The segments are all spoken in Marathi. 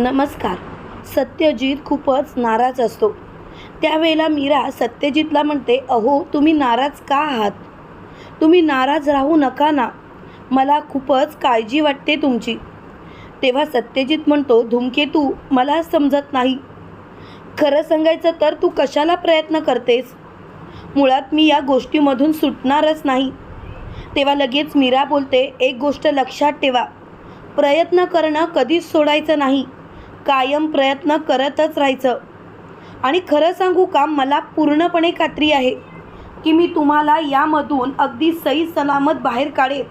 नमस्कार. सत्यजित खूपच नाराज असतो. त्यावेळेला मीरा सत्यजितला म्हणते अहो तुम्ही नाराज का आहात? तुम्ही नाराज राहू नका ना. मला खूपच काळजी वाटते तुमची. तेव्हा सत्यजित म्हणतो धूमकेतू मला समजत नाही. खरं सांगायचं तर तू कशाला प्रयत्न करतेस? मुळात मी या गोष्टीमधून सुटणारच नाही. तेव्हा लगेच मीरा बोलते एक गोष्ट लक्षात ठेवा. प्रयत्न करणं कधीच सोडायचं नाही. कायम प्रयत्न करतच राहायचं. आणि खरं सांगू का मला पूर्णपणे खात्री आहे की मी तुम्हाला यामधून अगदी सही सलामत बाहेर काढेन.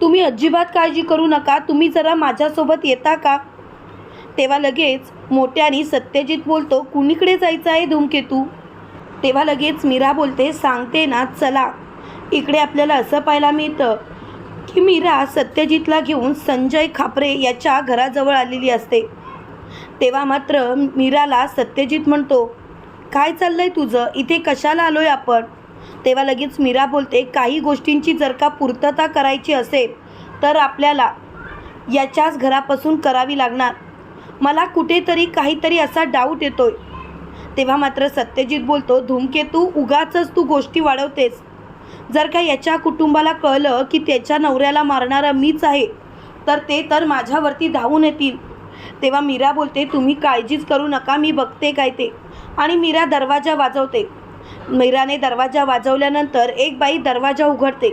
तुम्ही अजिबात काळजी करू नका तुम्ही जरा माझ्यासोबत येता का? तेव्हा लगेच मोठ्याने सत्यजित बोलतो कुणीकडे जायचं आहे धूमकेतू? तेव्हा लगेच मीरा बोलते सांगते ना चला. इकडे आपल्याला असं पाहायला मिळतं की मीरा सत्यजितला घेऊन संजय खापरे याच्या घराजवळ आलेली असते. तेव्हा मात्र मीराला सत्यजित म्हणतो काय चाललंय तुझं? इथे कशाला आलोय आपण? तेव्हा लगेच मीरा बोलते काही गोष्टींची जर का पूर्तता करायची असेल तर आपल्याला याच्याच घरापासून करावी लागणार. मला कुठेतरी काहीतरी असा डाऊट येतोय. तेव्हा मात्र सत्यजित बोलतो धूमकेतू उगाचच तू गोष्टी वाढवतेस. जर का याच्या कुटुंबाला कळलं की त्याच्या नवऱ्याला मारणारा मीच आहे तर ते तर माझ्यावरती धावून येतील. तेव्हा मीरा बोलते तुम्ही काळजीच करू नका मी बघते काय ते. आणि मीरा दरवाजा वाजवते. मीराने दरवाजा वाजवल्यानंतर एक बाई दरवाजा उघडते.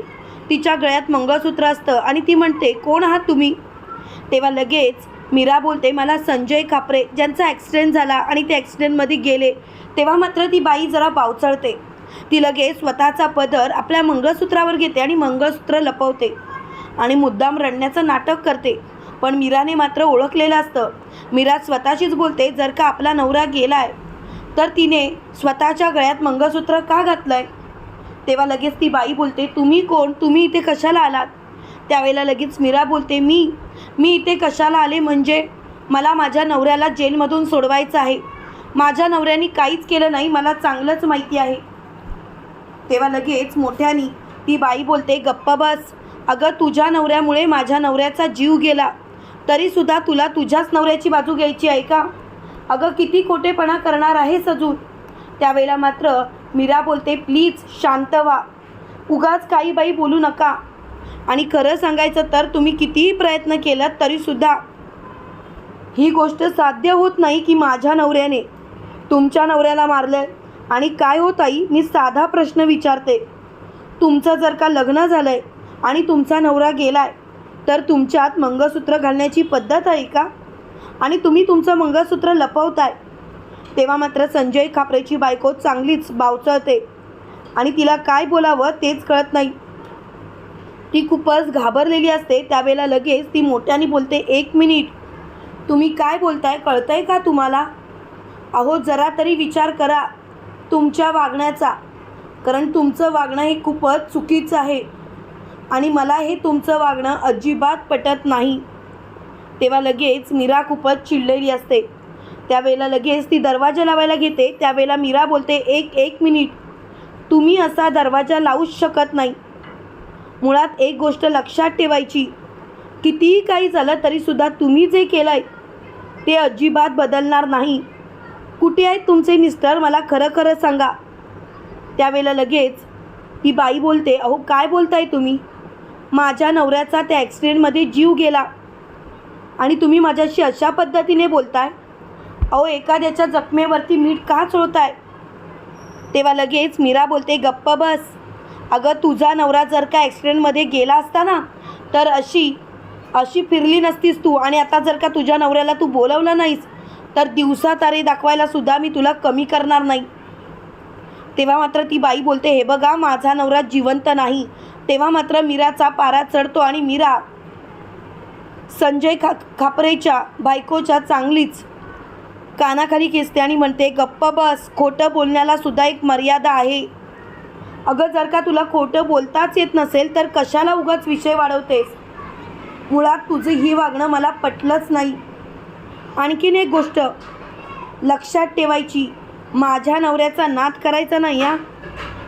तिच्या गळ्यात मंगळसूत्र असतं आणि ती म्हणते कोण आहात तुम्ही? तेव्हा लगेच मीरा बोलते मला संजय खापरे ज्यांचा ॲक्सिडेंट झाला आणि ते ॲक्सिडेंटमध्ये गेले. तेव्हा मात्र ती बाई जरा पावचळते. ती लगेच स्वतःचा पदर आपल्या मंगळसूत्रावर घेते आणि मंगळसूत्र लपवते आणि मुद्दाम रडण्याचं नाटक करते. पण मीराने मात्र ओळखलेलं असतं. मीरा स्वतःशीच बोलते जर का आपला नवरा गेलाय तर तिने स्वतःच्या गळ्यात मंगळसूत्र का घातलंय? तेव्हा लगेच ती बाई बोलते तुम्ही कोण? तुम्ही इथे कशाला आलात? त्यावेळेला लगेच मीरा बोलते मी मी इथे कशाला आले? म्हणजे मला माझ्या नवऱ्याला जेलमधून सोडवायचं आहे. माझ्या नवऱ्याने काहीच केलं नाही मला चांगलंच माहिती आहे. तेव्हा लगेच मोठ्यानी ती बाई बोलते गप्प बस. अगं तुझ्या नवऱ्यामुळे माझ्या नवऱ्याचा जीव गेला. तरीसुद्धा तुला तुझ्याच नवऱ्याची बाजू घ्यायची आहे का? अगं किती खोटेपणा करणार आहेस अजून? त्यावेळेला मात्र मीरा बोलते प्लीज शांत व्हा. उगाच काही बाई बोलू नका. आणि खरं सांगायचं तर तुम्ही कितीही प्रयत्न केलात तरीसुद्धा ही गोष्ट साध्य होत नाही की माझ्या नवऱ्याने तुमच्या नवऱ्याला मारलं आणि काय होत आई मी साधा प्रश्न विचारते. तुमचं जर का लग्न झालं आहे आणि तुमचा नवरा गेलाय तर तुमच्यात मंगळसूत्र घालण्याची पद्धत आहे का? आणि तुम्ही तुमचं मंगळसूत्र लपवताय. तेव्हा मात्र संजय खापरेची बायको चांगलीच बावचळते. आणि तिला काय बोलावं तेच कळत नाही. ती खूपच घाबरलेली असते. त्यावेळेला लगेच ती मोठ्याने बोलते एक मिनिट. तुम्ही काय बोलताय? कळतंय का तुम्हाला? अहो जरा तरी विचार करा. तुमच्या वागण्याचा. कारण तुमचं वागणं हे खूपच चुकीचं आहे. आणि मला हे तुमचं वागणं अजिबात पटत नाही. तेव्हा लगेच मीरा खूपच चिडलेली असते. त्यावेळेला लगेच ती दरवाजा लावायला घेते. त्यावेळेला मीरा बोलते एक एक मिनिट. तुम्ही असा दरवाजा लावूच शकत नाही. मुळात एक गोष्ट लक्षात ठेवायची. कितीही काही झालं तरीसुद्धा तुम्ही जे केलं आहे ते अजिबात बदलणार नाही. कुठे आहेत तुमचे मिस्टर? मला खरं खरं सांगा. त्यावेळेला लगेच ती बाई बोलते अहो काय बोलताय तुम्ही? माझ्या नवऱ्याचा त्या ॲक्सिडेंटमध्ये जीव गेला. आणि तुम्ही माझ्याशी अशा पद्धतीने बोलताय? अहो एखाद्याच्या जखमेवरती मीठ का चोळताय? तेव्हा लगेच मीरा बोलते गप्प बस. अगं तुझा नवरा जर का ॲक्सिडेंटमध्ये गेला असता ना तर अशी अशी फिरली नसतीस तू. आणि आता जर का तुझ्या नवऱ्याला तू बोलवलं नाहीस तर दिवसा तारे दाखवायला सुद्धा मी तुला कमी करणार नाही. तेव्हा मात्र ती बाई बोलते हे बघा माझा नवरा जिवंत नाही. तेव्हा मात्र मीराचा पारा चढतो आणि मीरा संजय खा खापरेच्या बायकोच्या चांगलीच कानाखाली खेचते आणि म्हणते गप्प बस खोटं बोलण्याला सुद्धा एक मर्यादा आहे. अगं जर का तुला खोटं बोलताच येत नसेल तर कशाला उगाच विषय वाढवतेस? मुळात तुझं ही वागणं मला पटलंच नाही. आणखीन एक गोष्ट लक्षात ठेवायची माझ्या नवऱ्याचा नाद करायचा नाही या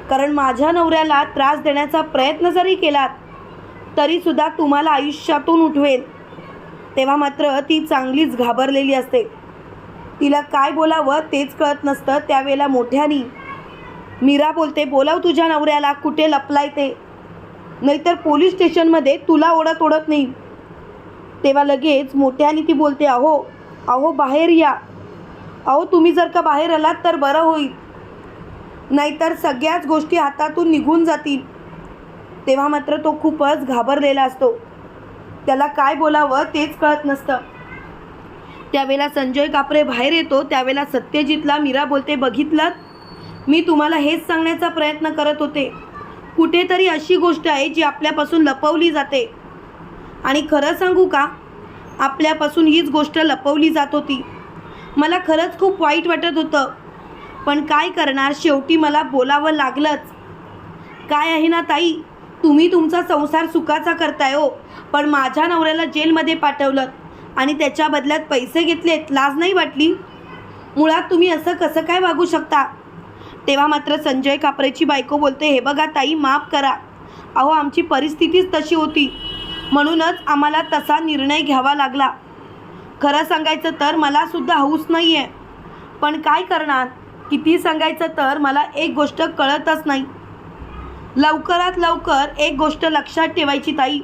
कारण माझ्या नवऱ्याला त्रास देण्याचा प्रयत्न जरी केलात तरीसुद्धा तुम्हाला आयुष्यातून उठवेल तेव्हा मात्र ती चांगलीच घाबरलेली असते. तिला काय बोलावं तेच कळत नसतं त्यावेळेला मोठ्यानी. मीरा बोलते बोलाव तुझ्या नवऱ्याला कुठे लपलाय ते? नाहीतर पोलीस स्टेशनमध्ये तुला ओढत ओढत नाही. तेव्हा लगेच मोठ्याने ती बोलते अहो अहो बाहेर या. अहो तुम्ही जर का बाहेर आलात तर बरं होईल. नाहीतर सगळ्याच गोष्टी हातातून निघून जातील. तेव्हा मात्र तो खूपच घाबरलेला असतो. त्याला काय बोलावं तेच कळत नसतं. त्यावेळेला संजय कापरे बाहेर येतो त्यावेळेला सत्यजितला मीरा बोलते बघितलं? मी तुम्हाला हेच सांगण्याचा प्रयत्न करत होते. कुठेतरी अशी गोष्ट आहे जी आपल्यापासून लपवली जाते. आणि खरं सांगू का? आपल्यापासून हीच गोष्ट लपवली जात होती. मला खरंच खूप वाईट वाटत होतं. पण काय करणार? शेवटी मला बोलावं लागलंच. काय आहे ना ताई? तुम्ही तुमचा संसार सुखाचा करताय हो. पण माझ्या नवऱ्याला जेलमध्ये पाठवलं आणि त्याच्या बदल्यात पैसे घेतलेत. लाज नाही वाटली? मुळात तुम्ही असं कसं काय वागू शकता? तेव्हा मात्र संजय कापरेची बायको बोलते हे बघा ताई माफ करा. अहो आमची परिस्थितीच तशी होती. म्हणूनच आम्हाला तसा निर्णय घ्यावा लागला. खरं सांगायचं तर मलासुद्धा हौस नाही आहे पण काय करणार? किती सांगायचं तर मला एक गोष्ट कळतच नाही. लवकरात लवकर एक गोष्ट लक्षात ठेवायची ताई.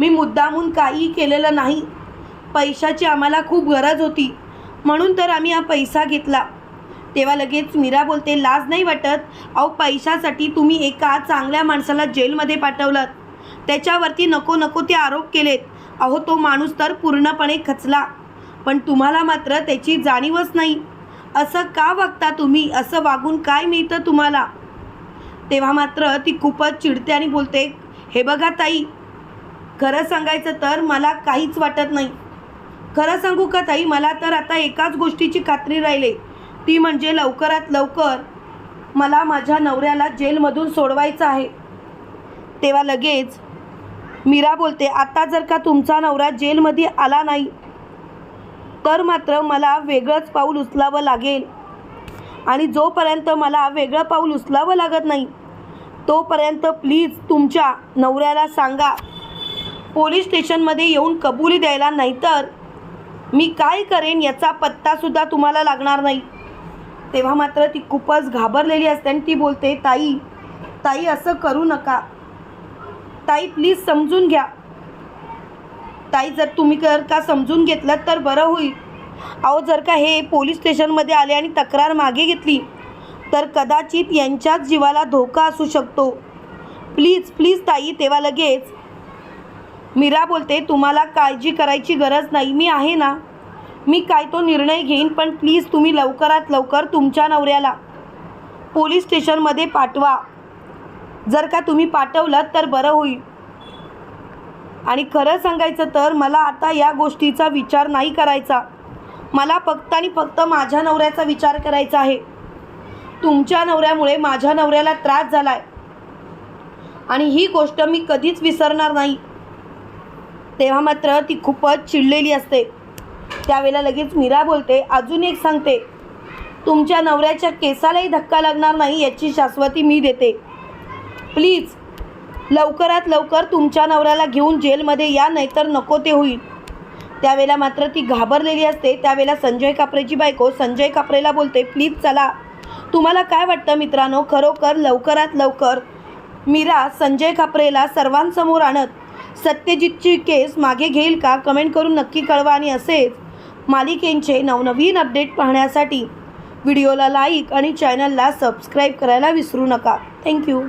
मी मुद्दामून काही केलेलं नाही. पैशाची आम्हाला खूप गरज होती. म्हणून तर आम्ही हा पैसा घेतला. तेव्हा लगेच मीरा बोलते लाज नाही वाटत? अहो पैशासाठी तुम्ही एका चांगल्या माणसाला जेलमध्ये पाठवलं त्याच्यावरती नको नको ते आरोप केलेत. अहो तो माणूस तर पूर्णपणे खचला. पण तुम्हाला मात्र त्याची जाणीवच नाही. असं का वागता तुम्ही? असं वागून काय मिळतं तुम्हाला? तेव्हा मात्र ती खूपच चिडते आणि बोलते हे बघा ताई खरं सांगायचं तर मला काहीच वाटत नाही. खरं सांगू का ताई मला तर आता एकाच गोष्टीची खात्री राहिली. ती म्हणजे लवकरात लवकर मला माझ्या नवऱ्याला जेलमधून सोडवायचं आहे. तेव्हा लगेच मीरा बोलते आता जर का तुमचा नवरा जेलमध्ये आला नाही तर मात्र मला वेगळंच पाऊल उचलावं लागेल. आणि जोपर्यंत मला वेगळं पाऊल उचलावं लागत नाही तोपर्यंत प्लीज तुमच्या नवऱ्याला सांगा. पोलीस स्टेशनमध्ये येऊन कबुली द्यायला नाहीतर मी काय करेन याचा पत्तासुद्धा तुम्हाला लागणार नाही. तेव्हा मात्र ती खूपच घाबरलेली असते आणि ती बोलते ताई ताई असं करू नका. ताई प्लीज समजून घ्या. ताई जर तुम्ही कर का समजून घेतलं तर बरं होईल. अहो जर का हे पोलीस स्टेशनमध्ये आले आणि तक्रार मागे घेतली तर कदाचित यांच्याच जीवाला धोका असू शकतो. प्लीज प्लीज ताई तेव्हा लगेच. मीरा बोलते तुम्हाला काळजी करायची गरज नाही मी आहे ना. मी काय तो निर्णय घेईन पण प्लीज तुम्ही लवकरात लवकर तुमच्या नवऱ्याला पोलीस स्टेशनमध्ये पाठवा. जर का तुम्ही पाठवलं तर बरं होईल. आणि खरं सांगायचं तर मला आता या गोष्टीचा विचार नाही करायचा. मला फक्त आणि फक्त माझ्या नवऱ्याचा विचार करायचा आहे. तुमच्या नवऱ्यामुळे माझ्या नवऱ्याला त्रास झाला आहे आणि ही गोष्ट मी कधीच विसरणार नाही. तेव्हा मात्र ती खूपच चिडलेली असते. त्यावेळेला लगेच मीरा बोलते अजून एक सांगते. तुमच्या नवऱ्याच्या केसालाही धक्का लागणार नाही याची शाश्वती मी देते. प्लीज लवकरात लवकर तुमच्या नवऱ्याला घेऊन जेलमध्ये या नाहीतर नको ते होईल. त्यावेळेला मात्र ती घाबरलेली असते. त्यावेळेला संजय कापरेची बायको संजय कापरेला बोलते प्लीज चला. तुम्हाला काय वाटतं मित्रांनो? खरोखर लवकरात लवकर मीरा संजय कापरेला सर्वांसमोर आणत सत्यजितची केस मागे घेईल का? कमेंट करून नक्की कळवा आणि असेच मालिकेंचे नवनवीन अपडेट पाहण्यासाठी व्हिडिओला लाईक आणि चॅनलला सबस्क्राईब करायला विसरू नका. थँक्यू.